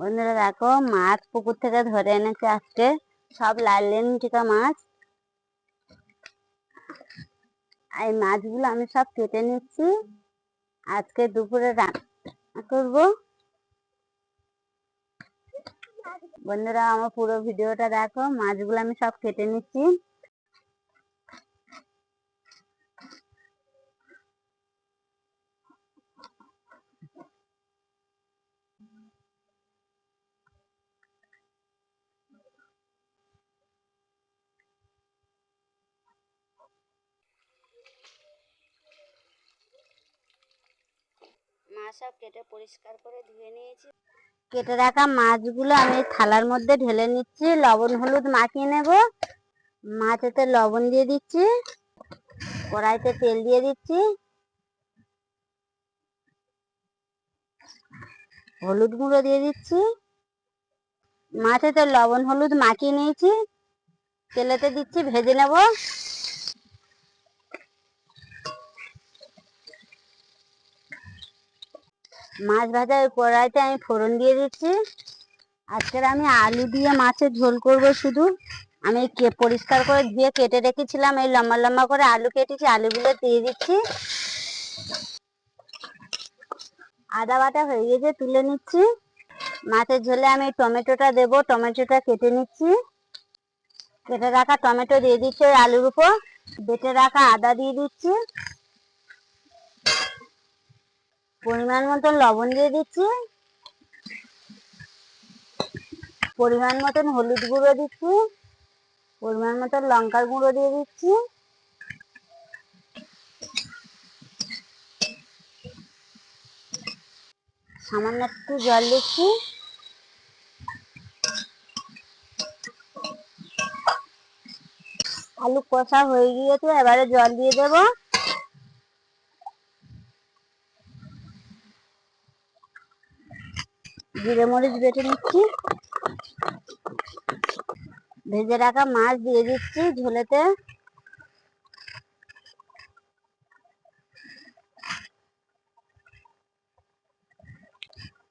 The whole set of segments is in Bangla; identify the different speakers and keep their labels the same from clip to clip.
Speaker 1: বন্ধুরা দেখো, মাছ পুকুর থেকে ধরে এনেছে আজকে। সব লাল টিকা মাছ। এই মাছগুলো আমি সব কেটে নিচ্ছি। আজকে দুপুরে রান্না করব। বন্ধুরা আমার পুরো ভিডিওটা দেখো, মাছগুলো আমি সব কেটে নিচ্ছি মাছ সব কেটে পরিষ্কার করে ধুয়ে নিয়েছি। কেটে রাখা মাছগুলো আমি থালার মধ্যে ঢেলে নিচ্ছি, লবণ, হলুদ মাখিয়ে নেব। মাছেতে লবণ দিয়ে দিচ্ছি, কড়াইতে তেল দিয়ে দিচ্ছি। হলুদ গুঁড়ো দিয়ে দিচ্ছি। মাছেতে লবণ, হলুদ মাখিয়ে নিয়েছি। তেলেতে দিচ্ছি, ভেজে নেব। মাছ ভাজা ওই কড়াইতে আমি ফোড়ন দিয়ে দিচ্ছি। আজকের আমি আলু দিয়ে মাছের ঝোল করব শুধু। আমি কে পরিষ্কার করে ধুয়ে কেটে রেখেছিলাম, এই লম্বা লম্বা করে আলু কেটেছি, আলুগুলো দিয়ে দিচ্ছি। আদা বাটা হয়ে গেছে, তুলে নিচ্ছি। মাছের ঝোলে আমি টমেটোটা দেব, টমেটোটা কেটে নিচ্ছি। কেটে রাখা টমেটো দিয়ে দিচ্ছি ওই আলুর উপর। বেটে রাখা আদা দিয়ে দিচ্ছি। পরিমাণ মতন লবণ দিয়ে দিচ্ছি। পরিমাণ মতন হলুদ গুঁড়ো দিচ্ছি। পরিমাণ মতন লঙ্কার গুঁড়ো দিয়ে দিচ্ছি। সামান্য একটু জল দিচ্ছি। আলু কষা হয়ে গিয়েছে, এবারে জল দিয়ে দেবো। জিরে মরিচ বেটে নিচ্ছি। ভেজে রাখা মাছ দিয়ে দিচ্ছি ঝোলেতে।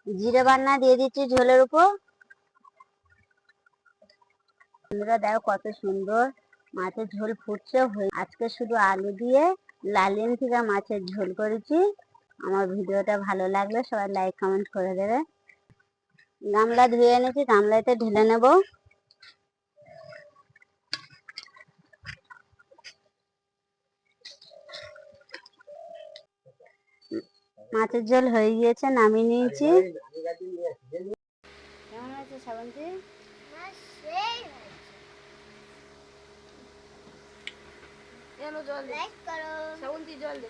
Speaker 1: জিরে বান্না দিয়ে দিচ্ছি ঝোলের উপর। বন্ধুরা, দেখো কত সুন্দর মাছের ঝোল ফুটছে আজকে শুধু আলু দিয়ে লালিন থেকে মাছের ঝোল করেছি। আমার ভিডিওটা ভালো লাগলে সবাই লাইক কমেন্ট করে দেবে। গামলা ধুয়ে এনেছি গামলাতে ঢেলে নেব। মাছের জল হয়ে গিয়েছে নামিয়ে নিয়েছি। কেমন আছে শ্রাবন্তী?
Speaker 2: জল দে। শ্রাবন্তী জল দে।